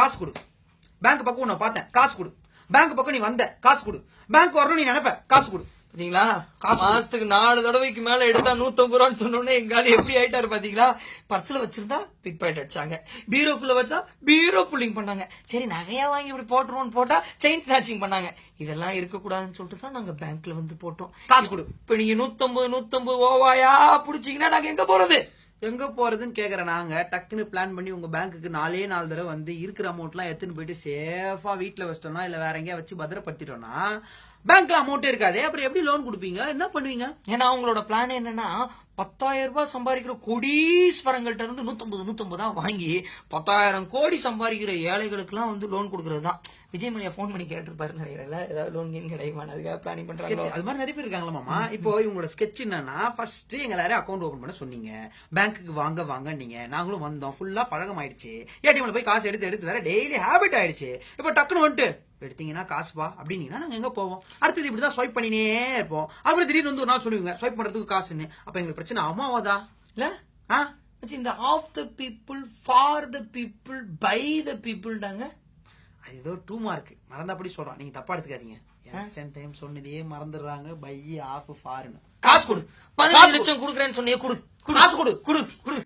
காசு கொடு. பேங்க் பக்கம் உன்னை பார்த்தேன். காசு கொடு. பேங்க் பக்கம் நீ வந்த. காசு கொடு. பேங்க் வரணும் நீ நினைப்ப. காசு கொடு. பாத்தீங்களா? மாசத்துக்கு நாலு தடவைக்கு மேல எடுத்தா நூத்தம்பது ரூபான்னு சொன்னோன்னே எங்க ஆளு எப்படி ஆயிட்டாரு பாத்தீங்களா? பர்ஸ்ல வச்சிருந்தா பிட் பாக்கெட் அடிச்சாங்க. பீரோக்குள்ள வச்சா பீரோ புல்லிங் பண்ணாங்க. சரி நகையா வாங்கி இப்படி போட்டுருவோம்னு போட்டா செயின் ஸ்நாச்சிங் பண்ணாங்க. இதெல்லாம் இருக்கக்கூடாதுன்னு சொல்லிட்டு தான் நாங்க பேங்க்ல வந்து போட்டோம். காசு கொடு. இப்ப நீங்க நூத்தம்பது நூத்தம்பது ஓவாயா புடிச்சீங்கன்னா நாங்க எங்க போறது? எங்க போறதுன்னு கேக்குற நாங்க டக்குன்னு பிளான் பண்ணி உங்க பேங்க்குக்கு நாலே நாலு தடவை வந்து இருக்கிற அமௌண்ட்லாம் எடுத்துன்னு போயிட்டு சேஃபா வீட்டில் வச்சிட்டோம்னா இல்ல வேற எங்கேயா வச்சு பத்திரப்படுத்திட்டோம்னா பேங்க்ல அமௌண்ட் இருக்காதே. அப்புறம் எப்படி லோன் கொடுப்பீங்க? என்ன பண்ணுவீங்க? ஏன்னா அவங்களோட பிளான் என்னன்னா பத்தாயிரம் ரூபாய் சம்பாதிக்கிற கோடீஸ்வரங்கள்ட்ட இருந்து நூத்தம்பது நூத்தம்பது வாங்கி பத்தாயிரம் கோடி சம்பாதிக்கிற ஏழைகளுக்குலாம் வந்து லோன் கொடுக்கறது தான் விஜய் மணியா ஃபோன் பண்ணி கேட்டிருப்பாரு நினைக்கிறேன் ஏதாவது லோன் கீன் கிடைக்குமா? அதுக்காக பிளானிங் sketch. அது மாதிரி நிறைய பேர் இருக்காங்களா மாமா. இப்போ இவங்களோட ஸ்கெட்ச் என்னன்னா ஃபர்ஸ்ட் எங்க எல்லாரும் அக்கௌண்ட் ஓபன் பண்ண சொன்னீங்க. பேங்க்குக்கு வாங்க வாங்க நீங்க நாங்களும் வந்தோம். ஃபுல்லா பழகம் ஆயிடுச்சு ஏடிஎம்ல போய் காசு எடுத்து எடுத்து வேற டெய்லி ஹேபிட் ஆயிடுச்சு. இப்போ டக்குன்னு வந்துட்டு எடுத்தீங்கன்னா காசுப்பா அப்படின்னீங்கன்னா நாங்க எங்க போவோம்? அடுத்தது இப்படிதான் ஸ்வைப் பண்ணினே இருப்போம். அப்புறம் திடீர்னு வந்து ஒரு நாள் சொல்லுவீங்க ஸ்வைப் பண்றதுக்கு காசுன்னு. அப்ப எங்களுக்கு பிரச்சனை அம்மாவாதா? இல்ல. ஆ? இந்த of the people for the people by the பீப்புள்டாங்க அது ஏதோ டூ மார்க் மறந்தா அப்படி சொல்றான் நீங்க தப்பா எடுத்துக்காதீங்க. சென் டைம் சொன்னதையே மறந்துடுறாங்க. பை ஆஃப் ஃபார்னு காசு கொடு. பதினஞ்சு லட்சம் கொடுக்குறேன்னு சொன்னியே கொடு. காசு கொடு. கொடு கொடு.